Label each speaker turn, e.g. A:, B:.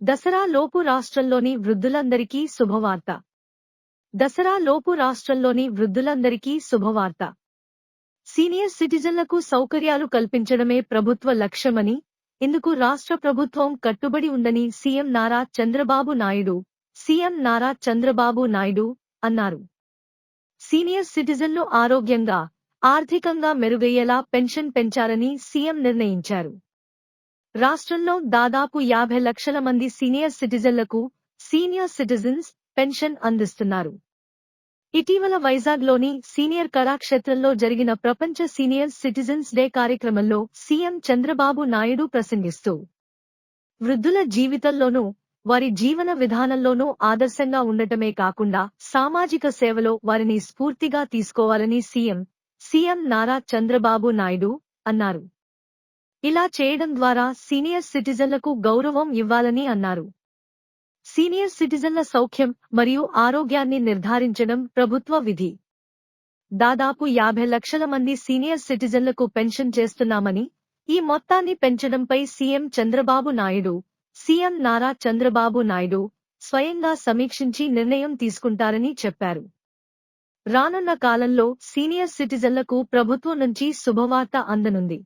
A: దసరా లోపు రాష్ట్రంలోని వృద్ధులందరికీ శుభవార్త. దసరా లోపు రాష్ట్రంలోని వృద్ధులందరికీ శుభవార్త. సీనియర్ సిటిజన్లకు సౌకర్యాలు కల్పించడమే ప్రభుత్వ లక్ష్యమని ఇందుకు రాష్ట్ర ప్రభుత్వం కట్టుబడి ఉందని సీఎం నారా చంద్రబాబు నాయుడు సీఎం నారా చంద్రబాబు నాయుడు అన్నారు. సీనియర్ సిటిజన్లు ఆరోగ్యంగా ఆర్థికంగా మెరుగయ్యేలా పెన్షన్ పెంచాలని సీఎం నిర్ణయించారు. రాష్ట్రంలో దాదాపు యాభై లక్షల మంది సీనియర్ సిటిజన్లకు సీనియర్ సిటిజన్స్ పెన్షన్ అందిస్తున్నారు. ఇటీవల వైజాగ్లోని సీనియర్ కళాక్షేత్రంలో జరిగిన ప్రపంచ సీనియర్ సిటిజన్స్ డే కార్యక్రమంలో సీఎం చంద్రబాబు నాయుడు ప్రసంగిస్తూ వృద్ధుల జీవితంలోనూ వారి జీవన విధానంలోనూ ఆదర్శంగా ఉండటమే కాకుండా సామాజిక సేవలో వారిని స్ఫూర్తిగా తీసుకోవాలని సీఎం సీఎం నారా చంద్రబాబు నాయుడు అన్నారు. ఇలా చేయడం ద్వారా సీనియర్ సిటిజన్లకు గౌరవం ఇవ్వాలని అన్నారు. సీనియర్ సిటిజన్ల సౌఖ్యం మరియు ఆరోగ్యాన్ని నిర్ధారించడం ప్రభుత్వ విధి. దాదాపు యాభై లక్షల మంది సీనియర్ సిటిజన్లకు పెన్షన్ చేస్తున్నామని ఈ మొత్తాన్ని పెంచడంపై సీఎం చంద్రబాబు నాయుడు సీఎం నారా చంద్రబాబు నాయుడు స్వయంగా సమీక్షించి నిర్ణయం తీసుకుంటారని చెప్పారు. రానున్న కాలంలో సీనియర్ సిటిజన్లకు ప్రభుత్వం నుంచి శుభవార్త అందనుంది.